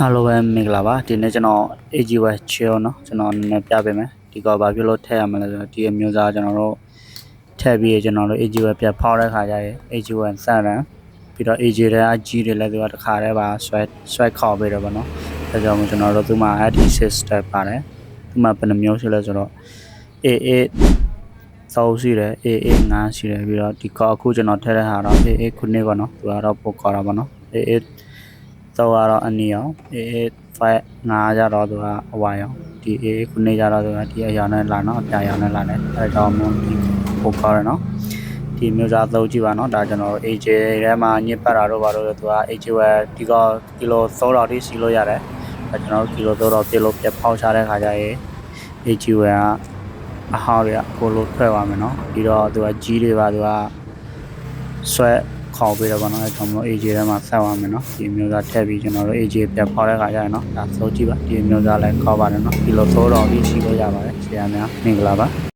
အားလုံးပဲမင်္ဂလာပါဒီနေ့ကျွန်တော် AG1 chill เนาะကျွန်တော်နည်းနည်းပြပေးမယ်ဒီကောဘာဖြစ်လို့ထည့်ရမလဲဆိုတော့ဒီအမျိုးသားကျွန်တော်တို့ထည့်ပြီးကျွန်တော်တို့ AG1 ပြတ်ဖောက်တဲ့ခါကျရင် AG1 စရန်ပြီးတော့ AG တွေအကြီးတွေလည်းသူကတစ်ခါတည်းပါဆွဲဆွဲခေါ်ပေးတယ်ပေါ့နော်ဒါကြောင့်မို့ကျွန်တော်တို့သူမှာ adhesive step ပါတယ်သူမှာဘယ်နှမျိုးရှိလဲဆိုတော့ AA သောရှိတယ် AA 9ရှိတယ်ပြီးတော့ဒီကောအခုကျွန်တော်ထည့်တဲ့ဟာတော့ AA ခုနှစ်ပေါ့နော်သူကတော့ပို့ခေါ်တာပေါ့နော် AA တော့ကတော့အနီရော AA 5 5ကြတော့သူကအဝါရောဒီ AA ခုနှစ်ကြတော့သူကဒီအရာနဲ့လာနော်အပြာရောင်နဲ့လာတယ်အဲဒါကြောင့်မို့ဒီပို့ခေါ်ရနော်ဒီမျိုးစားသုံးကြည့်ပါနော်ဒါကျွန်တော် AJ ထဲမှာညစ်ပတ်တာတော့ဘာလို့လဲသူက AJ ဝယ်ဒီကကီလို3တော့တိစီလို့ရတယ်အဲကျွန်တော်ကီလို3တော့ပြလို့ပြဖောက်ချတဲ့ခါကျရင် AJ ဝယ်ကအဟောင်းတွေကကိုလိုထွက်သွားမယ်နော်ပြီးတော့သူကကြီးတွေပါသူကဆွဲ ခေါ်ပေးတော့ဗောနော်အဲကြောင့်မလို့ AJ ထဲမှာဆက်သွားမယ်နော်ဒီမျိုးသားထည့်ပြီးကျွန်တော်တို့ AJ ပြဖောက်တဲ့ခါကျရင်နော်ဒါစိုးကြည့်ပါဒီမျိုးသားလည်းခေါ်ပါတယ်နော်ဒီလိုသိုးတော်ပြီးရှိလို့ရပါတယ်ဆရာများမင်္ဂလာပါ